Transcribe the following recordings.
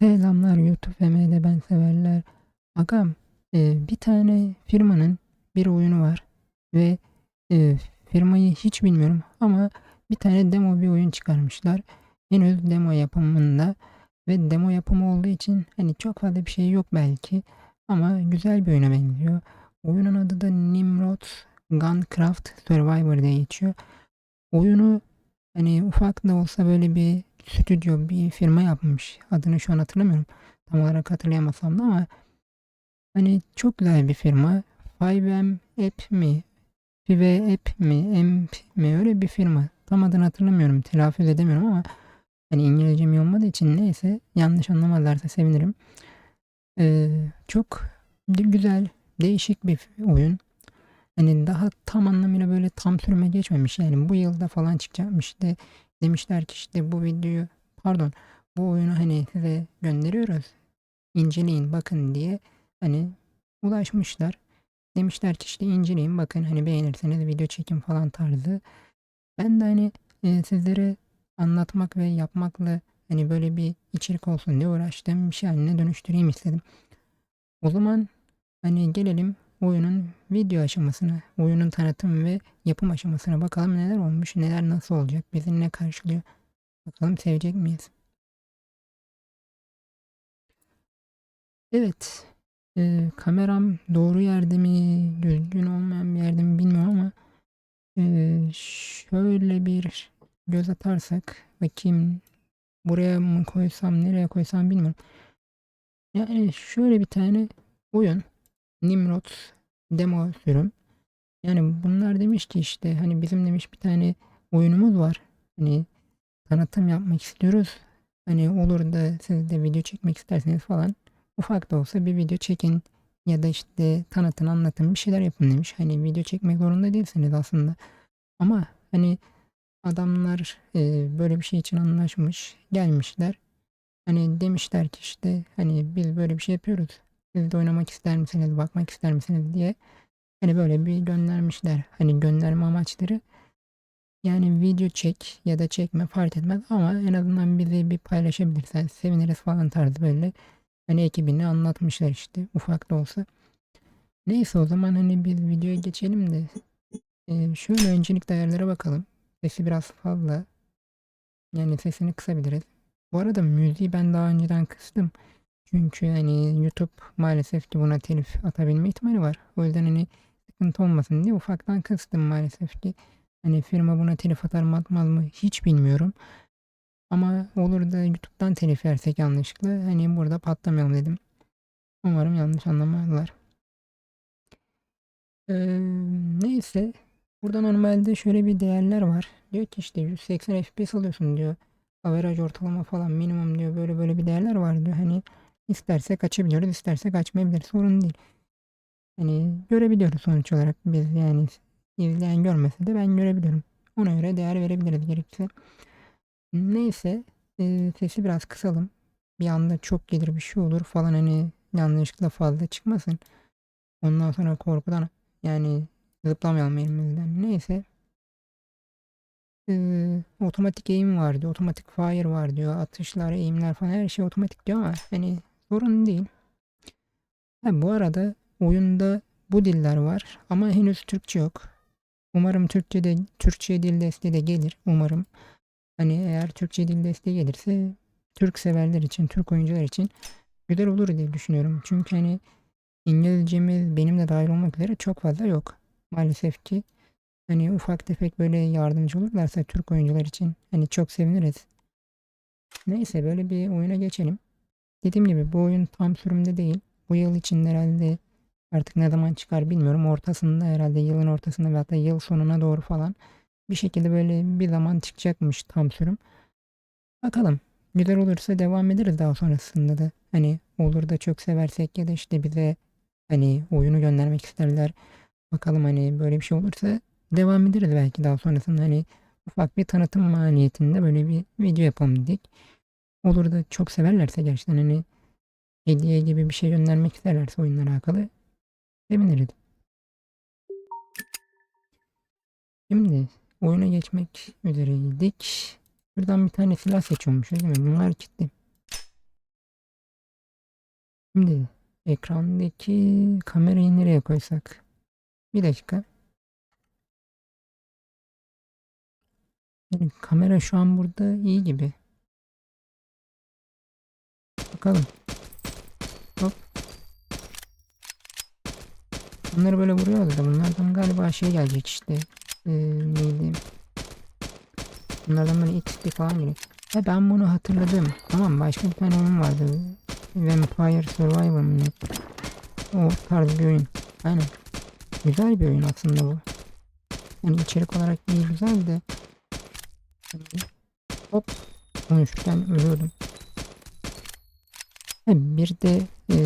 Selamlar YouTube MD ben severler. Agam e, bir tane firmanın bir oyunu var ve e, firmayı hiç bilmiyorum ama bir tane demo bir oyun çıkarmışlar. Henüz demo yapımında ve demo yapımı olduğu için hani çok fazla bir şey yok belki ama güzel bir oyuna benziyor. Oyunun adı da Nimrod Guncraft Survivor diye geçiyor. Oyunu hani ufak da olsa böyle bir stüdyo bir firma yapmış. Adını şu an hatırlamıyorum. Tam olarak hatırlayamasam da ama hani çok güzel bir firma. 5M App mi? 5 App mi? Amp mi? Öyle bir firma. Tam adını hatırlamıyorum. Telaffuz edemiyorum ama hani İngilizcem iyi olmadığı için neyse yanlış anlamazlarsa sevinirim. Ee, çok güzel, değişik bir oyun. Hani daha tam anlamıyla böyle tam sürüme geçmemiş. Yani bu yılda falan çıkacakmış de demişler ki işte bu videoyu pardon bu oyunu hani size gönderiyoruz. inceleyin bakın diye hani ulaşmışlar. Demişler ki işte inceleyin bakın hani beğenirseniz video çekin falan tarzı. Ben de hani e, sizlere anlatmak ve yapmakla hani böyle bir içerik olsun diye uğraştığım bir şey haline dönüştüreyim istedim. O zaman hani gelelim oyunun video aşamasına, oyunun tanıtım ve yapım aşamasına bakalım neler olmuş, neler nasıl olacak, bizi ne karşılıyor. Bakalım sevecek miyiz? Evet, e, kameram doğru yerde mi, düzgün olmayan bir yerde mi bilmiyorum ama e, şöyle bir göz atarsak bakayım buraya mı koysam, nereye koysam bilmiyorum. Yani şöyle bir tane oyun Nimrod demo sürüm. Yani bunlar demiş ki işte hani bizim demiş bir tane oyunumuz var. Hani tanıtım yapmak istiyoruz. Hani olur da siz de video çekmek isterseniz falan ufak da olsa bir video çekin ya da işte tanıtın anlatın bir şeyler yapın demiş. Hani video çekmek zorunda değilsiniz aslında. Ama hani adamlar e, böyle bir şey için anlaşmış gelmişler. Hani demişler ki işte hani biz böyle bir şey yapıyoruz. Siz de oynamak ister misiniz, bakmak ister misiniz diye. Hani böyle bir göndermişler. Hani gönderme amaçları yani video çek ya da çekme fark etmez ama en azından bizi bir paylaşabilirsen seviniriz falan tarzı böyle. Hani ekibini anlatmışlar işte ufak da olsa. Neyse o zaman hani biz videoya geçelim de e, şöyle öncelikle ayarlara bakalım. Sesi biraz fazla. Yani sesini kısabiliriz. Bu arada müziği ben daha önceden kıstım. Çünkü hani YouTube maalesef ki buna telif atabilme ihtimali var. O yüzden hani sıkıntı olmasın diye ufaktan kıstım maalesef ki. Hani firma buna telif atar mı atmaz mı hiç bilmiyorum. Ama olur da YouTube'dan telif yersek yanlışlıkla hani burada patlamayalım dedim. Umarım yanlış anlamazlar. Ee, neyse. Burada normalde şöyle bir değerler var. Diyor ki işte 180 FPS alıyorsun diyor. Average ortalama falan minimum diyor. Böyle böyle bir değerler var diyor. Hani istersek açabiliyoruz, istersek açmayabiliriz. Sorun değil. Hani görebiliyoruz sonuç olarak biz yani izleyen görmese de ben görebiliyorum. Ona göre değer verebiliriz gerekirse. Neyse e, sesi biraz kısalım. Bir anda çok gelir bir şey olur falan hani yanlışlıkla fazla çıkmasın. Ondan sonra korkudan yani zıplamayalım elimizden. Neyse. Ee, otomatik aim var diyor. Otomatik fire var diyor. Atışlar, aimler falan her şey otomatik diyor ama hani sorun değil. Ha, bu arada oyunda bu diller var ama henüz Türkçe yok. Umarım Türkçe'de Türkçe dil desteği de gelir. Umarım. Hani eğer Türkçe dil desteği gelirse Türk severler için, Türk oyuncular için güzel olur diye düşünüyorum. Çünkü hani İngilizcemiz benim de dahil olmak üzere çok fazla yok. Maalesef ki hani ufak tefek böyle yardımcı olurlarsa Türk oyuncular için hani çok seviniriz. Neyse böyle bir oyuna geçelim. Dediğim gibi bu oyun tam sürümde değil. Bu yıl için herhalde artık ne zaman çıkar bilmiyorum. Ortasında herhalde yılın ortasında ve hatta yıl sonuna doğru falan bir şekilde böyle bir zaman çıkacakmış tam sürüm. Bakalım. Güzel olursa devam ederiz daha sonrasında da. Hani olur da çok seversek ya da işte bize hani oyunu göndermek isterler. Bakalım hani böyle bir şey olursa devam ederiz belki daha sonrasında hani ufak bir tanıtım maliyetinde böyle bir video yapalım dedik. Olur da çok severlerse gerçekten hani hediye gibi bir şey göndermek isterlerse oyunla alakalı seviniriz. Şimdi oyuna geçmek üzereydik. Buradan bir tane silah seçiyormuş değil mi? Bunlar ciddi. Şimdi ekrandaki kamerayı nereye koysak? Bir dakika. Yani kamera şu an burada iyi gibi. Bakalım. Hop. Bunları böyle vuruyoruz da bunlardan galiba şey gelecek işte. Ee, neydi? Bunlardan böyle XP falan geliyor. Ha ben bunu hatırladım. Tamam başka bir tane oyun vardı. Vampire Survivor mı ne? O tarz bir oyun. Aynen. Güzel bir oyun aslında bu. Yani içerik olarak iyi güzel de. Hop konuşurken ölüyordum. Ha, bir de e,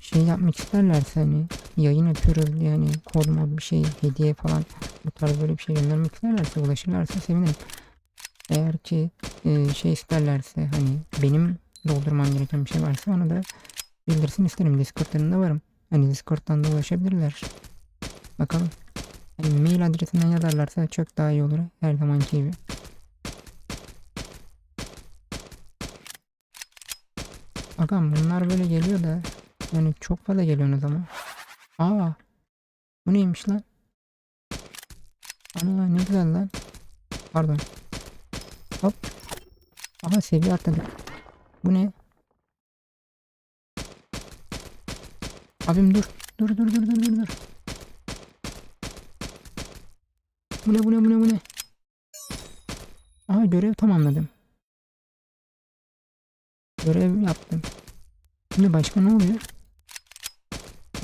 şey yapmak isterlerse hani yayın açıyoruz yani mod bir şey hediye falan bu tarz böyle bir şey göndermek isterlerse ulaşırlarsa sevinirim. Eğer ki e, şey isterlerse hani benim doldurmam gereken bir şey varsa onu da bildirsin isterim. Discord'larında varım. Hani Discord'dan da ulaşabilirler. Bakalım. Hani mail adresinden yazarlarsa çok daha iyi olur. Her zamanki gibi. Bakalım bunlar böyle geliyor da yani çok fazla geliyorsunuz ama. Aa. Bu neymiş lan? Ana ne güzel lan. Pardon. Hop. Aha seviye atladık. Bu ne? Abim dur. Dur dur dur dur dur dur. Bu ne bu ne bu ne bu ne? Aha görev tamamladım. Görev yaptım. Şimdi başka ne oluyor?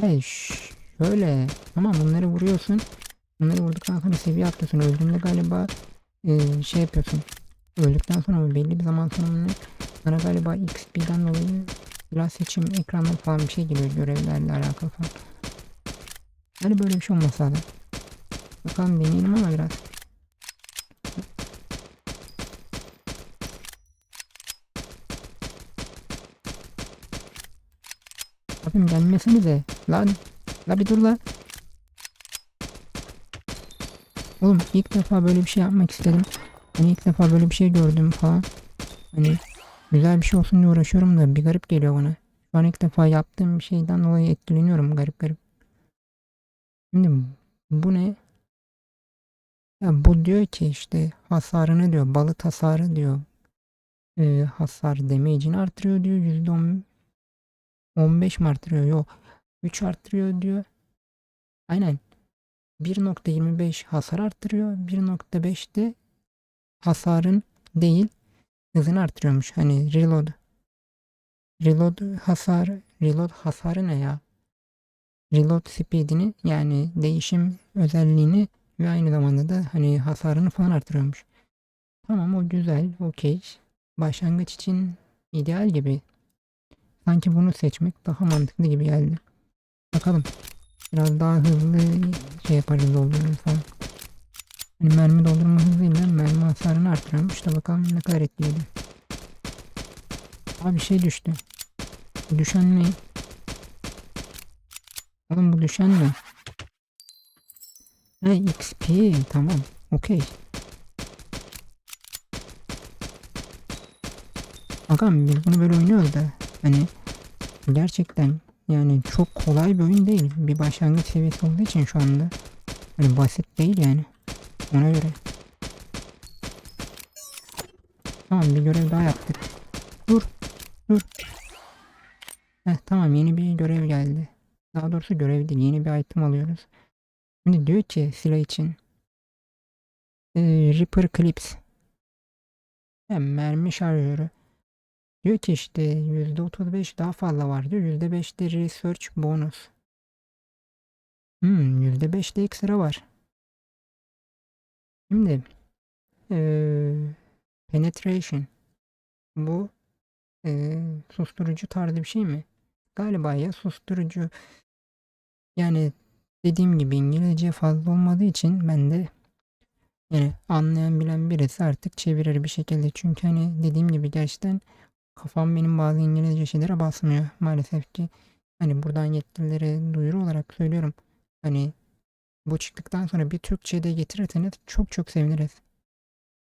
Hey şöyle. Tamam bunları vuruyorsun. Bunları vurduktan sonra seviye atlıyorsun. Öldüğünde galiba e, şey yapıyorsun. Öldükten sonra belli bir zaman sonra sana galiba XP'den dolayı silah seçim ekranı falan bir şey geliyor görevlerle alakalı falan. Hani böyle bir şey olmasa da. Bakalım deneyelim ama biraz. Abim gelmesini de. Lan. La bir dur lan. Oğlum ilk defa böyle bir şey yapmak istedim. Hani ilk defa böyle bir şey gördüm falan. Hani güzel bir şey olsun diye uğraşıyorum da bir garip geliyor bana. Şu an ilk defa yaptığım bir şeyden dolayı etkileniyorum garip garip. Şimdi bu ne? Ya bu diyor ki işte hasarını diyor balık hasarı diyor. Ee, hasar damage'ini artırıyor diyor. %10 15 mi artırıyor? Yok. 3 artırıyor diyor. Aynen. 1.25 hasar arttırıyor. 1.5 de hasarın değil hızını arttırıyormuş. Hani reload. Reload hasarı. Reload hasarı ne ya? Reload speedini yani değişim özelliğini ve aynı zamanda da hani hasarını falan arttırıyormuş. Tamam o güzel. Okey. Başlangıç için ideal gibi. Sanki bunu seçmek daha mantıklı gibi geldi. Bakalım. Biraz daha hızlı şey yaparız doldururuz falan. Hani mermi doldurma hızıyla mermi hasarını artırıyorum. İşte bakalım ne kadar etkiledi. Abi bir şey düştü. Düşen ne? Oğlum bu düşen ne? Ha XP tamam. Okey. Bakalım biz bunu böyle oynuyoruz da hani gerçekten yani çok kolay bir oyun değil. Bir başlangıç seviyesi olduğu için şu anda. Hani basit değil yani. Ona göre. Tamam bir görev daha yaptık. Dur. Dur. Heh, tamam yeni bir görev geldi. Daha doğrusu görev değil. Yeni bir item alıyoruz. Şimdi diyor ki silah için. Ee, Reaper Clips. Hem mermi şarjörü. Diyor ki işte %35 daha fazla var diyor. %5 de research bonus. Hmm, %5 de ekstra var. Şimdi ee, penetration bu ee, susturucu tarzı bir şey mi? Galiba ya susturucu yani dediğim gibi İngilizce fazla olmadığı için ben de yani anlayan bilen birisi artık çevirir bir şekilde. Çünkü hani dediğim gibi gerçekten kafam benim bazı İngilizce şeylere basmıyor maalesef ki. Hani buradan yetkililere duyuru olarak söylüyorum. Hani bu çıktıktan sonra bir Türkçe de getirirseniz çok çok seviniriz.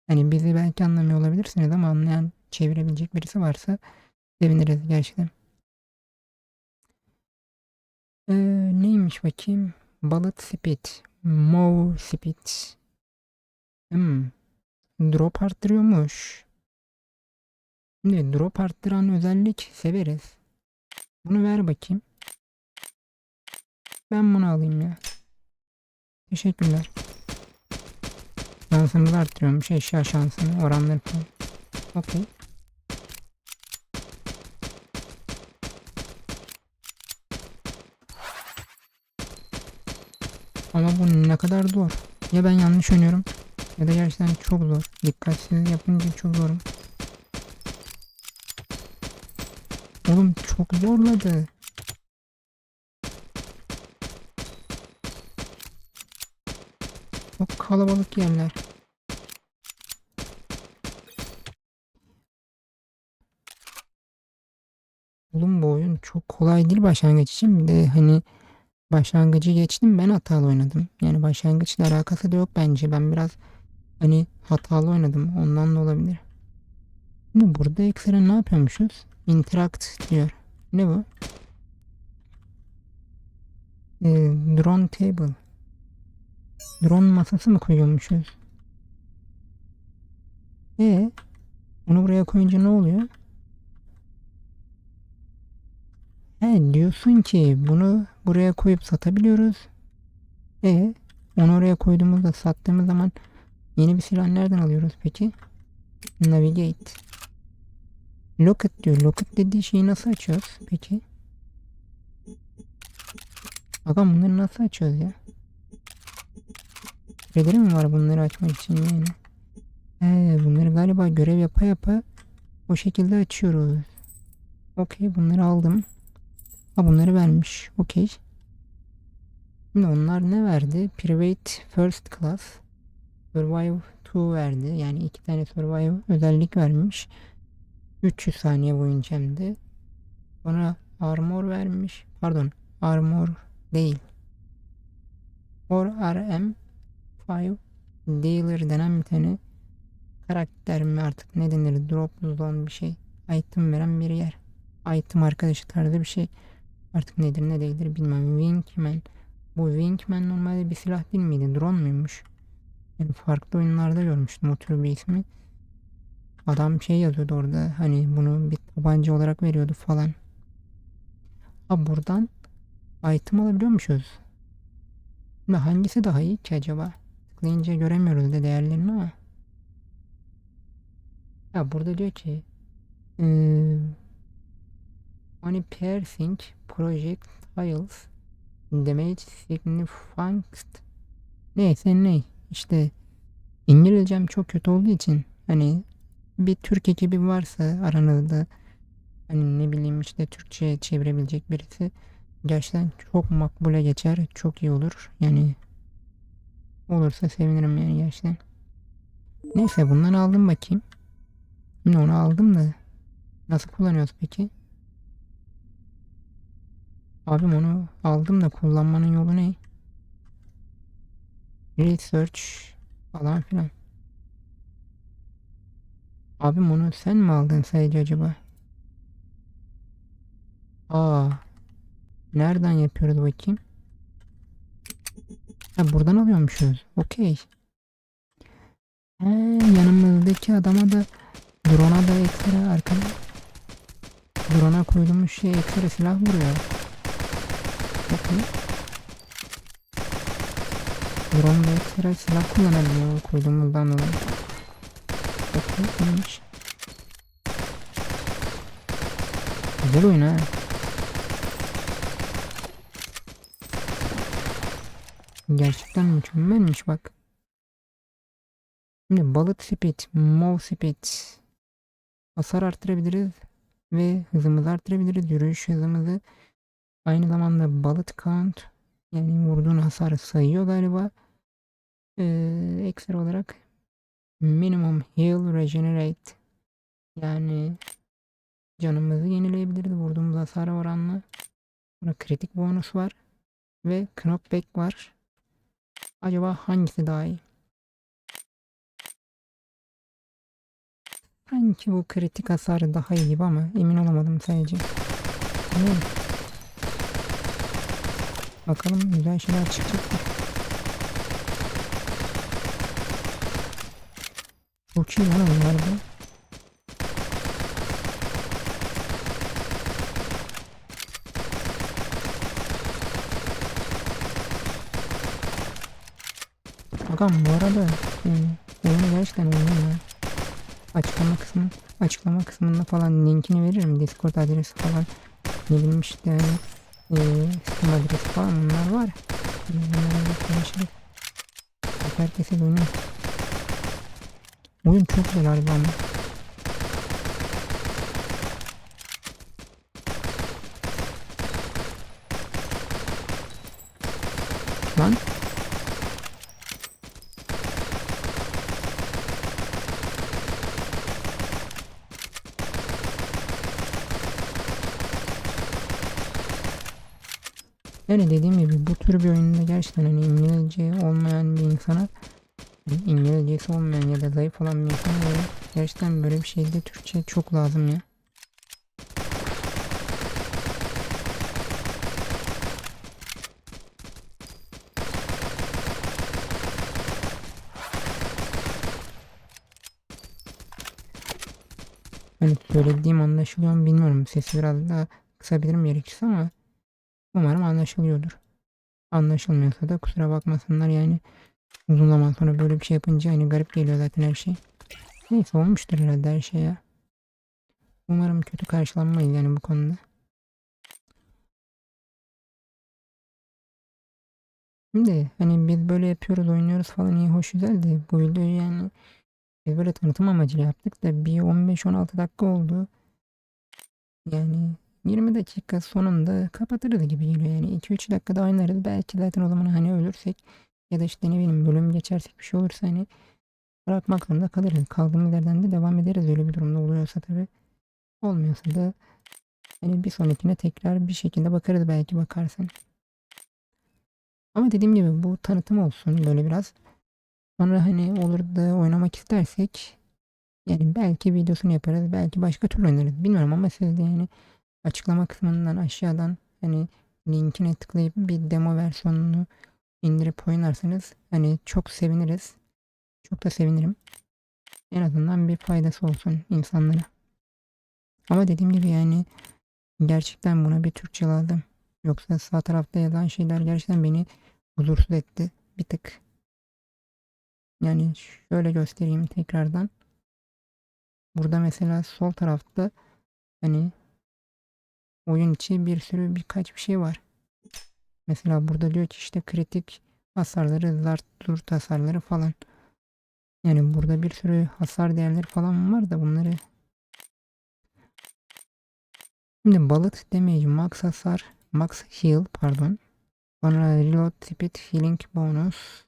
Hani bizi belki anlamıyor olabilirsiniz ama anlayan çevirebilecek birisi varsa seviniriz gerçekten. Ee, neymiş bakayım? Balıt speed. Move speed. Hmm. Drop arttırıyormuş. Şimdi drop arttıran özellik severiz. Bunu ver bakayım. Ben bunu alayım ya. Teşekkürler. Şansımızı arttırıyormuş eşya şansını oranları falan. Okey. Ama bu ne kadar zor. Ya ben yanlış oynuyorum ya da gerçekten çok zor. Dikkatsiz yapınca çok zorum. Oğlum çok zorladı. Çok kalabalık yerler. Oğlum bu oyun çok kolay değil başlangıç için. Bir de hani başlangıcı geçtim ben hatalı oynadım. Yani başlangıçla alakası da yok bence. Ben biraz hani hatalı oynadım. Ondan da olabilir. Şimdi burada ekstra ne yapıyormuşuz? Interact diyor. Ne bu? Ee, drone table. Drone masası mı koyuyormuşuz? E onu buraya koyunca ne oluyor? He diyorsun ki bunu buraya koyup satabiliyoruz. E onu oraya koyduğumuzda sattığımız zaman yeni bir silah nereden alıyoruz peki? Navigate. Locket diyor. Locket dediği şeyi nasıl açıyoruz peki? Bakalım bunları nasıl açıyoruz ya? Süreleri mi var bunları açmak için yani? He, bunları galiba görev yapa yapa o şekilde açıyoruz. Okey bunları aldım. Ha bunları vermiş. Okey. Şimdi onlar ne verdi? Private First Class. Survive 2 verdi. Yani iki tane Survive özellik vermiş. 300 saniye boyunca hem de. Sonra Armor vermiş. Pardon. Armor değil. Or RM 5 Dealer denen bir tane karakter mi artık ne denir drop zone bir şey item veren bir yer item arkadaşı tarzı bir şey artık nedir ne değildir bilmem Wingman bu Wingman normalde bir silah değil miydi drone muymuş yani farklı oyunlarda görmüştüm o tür bir ismi adam şey yazıyordu orada hani bunu bir tabanca olarak veriyordu falan ha buradan item alabiliyormuşuz Şimdi hangisi daha iyi ki acaba? Tıklayınca göremiyoruz da değerlerini ama. Ya burada diyor ki Money Piercing Projectiles Damage Significant Neyse ne işte İngilizcem çok kötü olduğu için hani bir Türk ekibi varsa aranızda hani ne bileyim işte Türkçe çevirebilecek birisi gerçekten çok makbule geçer çok iyi olur yani olursa sevinirim yani gerçekten. Neyse bundan aldım bakayım. Şimdi onu aldım da nasıl kullanıyoruz peki? Abim onu aldım da kullanmanın yolu ne? Research falan filan. Abim onu sen mi aldın sadece acaba? Aa. Nereden yapıyoruz bakayım? Ha buradan alıyormuşuz. Okey. He, yanımızdaki adama da drone'a da ekstra arkada drone'a koyduğumuz şey ekstra silah vuruyor. Okey. Drone da ekstra silah kullanabiliyor koyduğumuzdan dolayı. Okey iyiymiş. Güzel oyun ha. Gerçekten mükemmelmiş bak. Şimdi balık speed, move speed. Hasar arttırabiliriz ve hızımızı arttırabiliriz. Yürüyüş hızımızı. Aynı zamanda balık count yani vurduğun hasarı sayıyor galiba. Ee, ekstra olarak minimum heal regenerate yani canımızı yenileyebiliriz vurduğumuz hasara oranla. Burada kritik bonus var ve knockback var. Acaba hangisi daha iyi? Sanki bu kritik hasarı daha iyi gibi ama emin olamadım sadece. Bakalım güzel şeyler çıkacak mı? Çok iyi lan onlar da. Bakalım bu arada e, oyunu gerçekten oynuyor ya. Açıklama kısmı açıklama kısmında falan linkini veririm. Discord adresi falan. Ne bileyim işte yani e, Steam adresi falan bunlar var. Bunlara bir konuşalım. Herkese oynuyor. Oyun çok güzel harbi. Lan Yani dediğim gibi bu tür bir oyunda gerçekten hani İngilizce olmayan bir insana hani İngilizcesi olmayan ya da zayıf olan bir insana göre gerçekten böyle bir şeyde Türkçe çok lazım ya. Hani söylediğim anlaşılıyor mu bilmiyorum. Sesi biraz daha kısabilirim gerekirse ama Umarım anlaşılıyordur. Anlaşılmıyorsa da kusura bakmasınlar yani. Uzun zaman sonra böyle bir şey yapınca hani garip geliyor zaten her şey. Neyse olmuştur herhalde her şey ya. Umarım kötü karşılanmayız yani bu konuda. Şimdi hani biz böyle yapıyoruz oynuyoruz falan iyi hoş güzel de bu videoyu yani biz böyle tanıtım amacıyla yaptık da bir 15-16 dakika oldu. Yani 20 dakika sonunda kapatırız gibi geliyor yani 2-3 dakikada oynarız belki zaten o zaman hani ölürsek ya da işte ne bileyim bölüm geçersek bir şey olursa hani bırakmak zorunda kalırız. Kaldığımız yerden de devam ederiz öyle bir durumda oluyorsa tabi. Olmuyorsa da hani bir sonrakine tekrar bir şekilde bakarız belki bakarsan. Ama dediğim gibi bu tanıtım olsun böyle biraz. Sonra hani olur da oynamak istersek yani belki videosunu yaparız belki başka türlü oynarız bilmiyorum ama siz de yani açıklama kısmından aşağıdan hani linkine tıklayıp bir demo versiyonunu indirip oynarsanız hani çok seviniriz. Çok da sevinirim. En azından bir faydası olsun insanlara. Ama dediğim gibi yani gerçekten buna bir Türkçe lazım. Yoksa sağ tarafta yazan şeyler gerçekten beni huzursuz etti. Bir tık. Yani şöyle göstereyim tekrardan. Burada mesela sol tarafta hani oyun içi bir sürü birkaç bir şey var. Mesela burada diyor ki işte kritik hasarları, zart zurt hasarları falan. Yani burada bir sürü hasar değerleri falan var da bunları Şimdi balık damage max hasar max heal pardon. Sonra reload speed healing bonus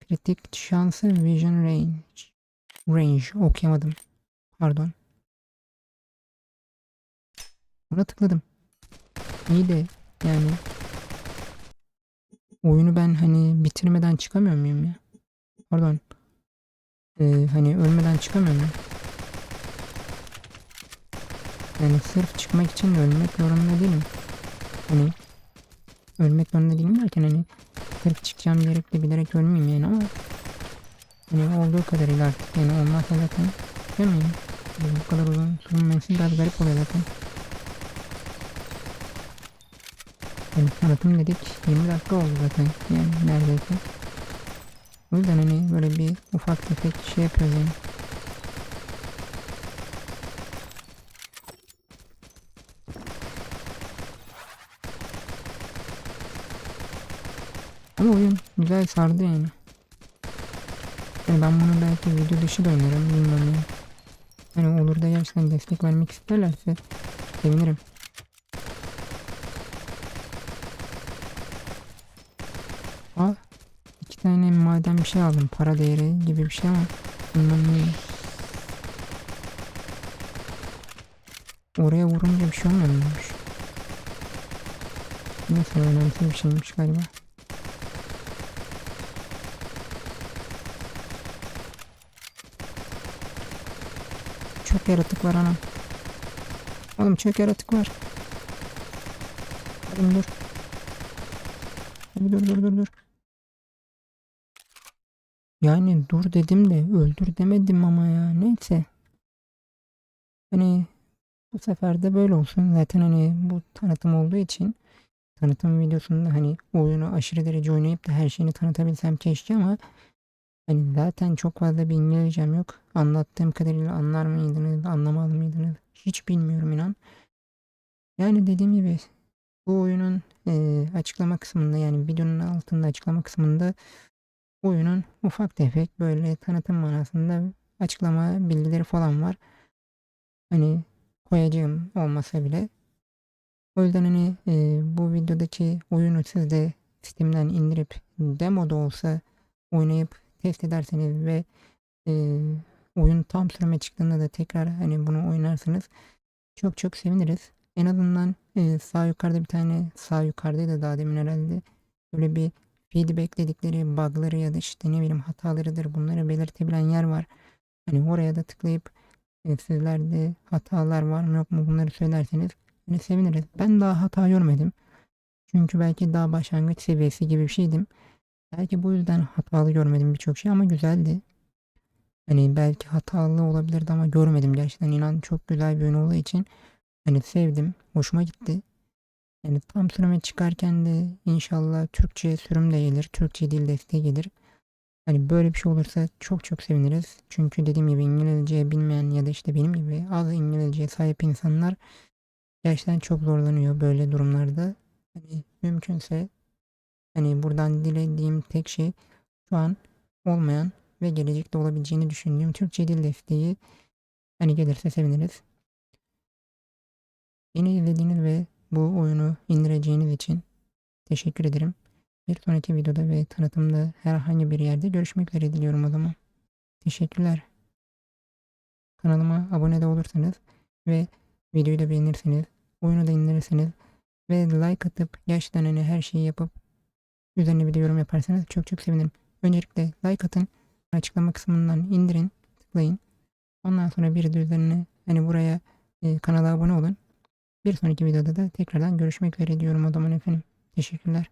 kritik şansı vision range range okuyamadım. Pardon. Buna tıkladım. İyi de yani oyunu ben hani bitirmeden çıkamıyor muyum ya? Pardon. Ee, hani ölmeden çıkamıyor muyum? Yani sırf çıkmak için ölmek zorunda değilim. Hani ölmek zorunda değilim derken hani sırf çıkacağım diyerek de bilerek ölmeyeyim yani ama hani olduğu kadarıyla artık yani olmazsa zaten çıkamayayım. Bu kadar uzun sürmesi biraz garip oluyor zaten. Yani tanıtım dedik 20 dakika oldu zaten yani neredeyse. O yüzden hani böyle bir ufak tefek şey yapıyoruz yani. Ama oyun güzel sardı yani. yani ben bunu belki video dışı da oynarım bilmiyorum yani. Hani olur da gerçekten destek vermek isterlerse sevinirim. Al. İki tane maden bir şey aldım. Para değeri gibi bir şey ama. Oraya vurunca bir şey olmuyor muymuş? Neyse önemli bir şeymiş galiba. Çok yaratık var anam. Oğlum çok yaratık var. Oğlum dur. Dur dur dur dur. Yani dur dedim de öldür demedim ama ya. Neyse. Hani bu sefer de böyle olsun. Zaten hani bu tanıtım olduğu için tanıtım videosunda hani oyunu aşırı derece oynayıp da her şeyini tanıtabilsem keşke ama hani zaten çok fazla bir İngilizcem yok. Anlattığım kadarıyla anlar mıydınız, anlamaz mıydınız? Hiç bilmiyorum inan. Yani dediğim gibi bu oyunun eee, açıklama kısmında yani videonun altında açıklama kısmında oyunun ufak tefek böyle tanıtım manasında açıklama bilgileri falan var. Hani koyacağım olmasa bile. O yüzden hani eee, bu videodaki oyunu siz de Steam'den indirip demo da olsa oynayıp test ederseniz ve eee, oyun tam süreme çıktığında da tekrar hani bunu oynarsınız çok çok seviniriz. En azından eee, sağ yukarıda bir tane sağ yukarıdaydı daha demin herhalde. Böyle bir feedback dedikleri bug'ları ya da işte ne bileyim hatalarıdır bunları belirtebilen yer var. Hani oraya da tıklayıp e, sizlerde hatalar var mı yok mu bunları söylerseniz hani seviniriz. Ben daha hata görmedim. Çünkü belki daha başlangıç seviyesi gibi bir şeydim. Belki bu yüzden hatalı görmedim birçok şey ama güzeldi. Hani belki hatalı olabilirdi ama görmedim gerçekten inan çok güzel bir oyun olduğu için hani sevdim. Hoşuma gitti. Yani tam sürüme çıkarken de inşallah Türkçe sürüm de gelir. Türkçe dil desteği gelir. Hani böyle bir şey olursa çok çok seviniriz. Çünkü dediğim gibi İngilizce bilmeyen ya da işte benim gibi az İngilizceye sahip insanlar gerçekten çok zorlanıyor böyle durumlarda. Hani mümkünse hani buradan dilediğim tek şey şu an olmayan ve gelecekte olabileceğini düşündüğüm Türkçe dil desteği hani gelirse seviniriz. Beni izlediğiniz ve bu oyunu indireceğiniz için teşekkür ederim. Bir sonraki videoda ve tanıtımda herhangi bir yerde görüşmek üzere diliyorum o zaman. Teşekkürler. Kanalıma abone de olursanız ve videoyu da beğenirseniz, oyunu da indirirseniz ve like atıp gerçekten hani her şeyi yapıp üzerine bir de yorum yaparsanız çok çok sevinirim. Öncelikle like atın, açıklama kısmından indirin, tıklayın. Ondan sonra bir de üzerine hani buraya e, kanala abone olun. Bir sonraki videoda da tekrardan görüşmek üzere diyorum o zaman efendim. Teşekkürler.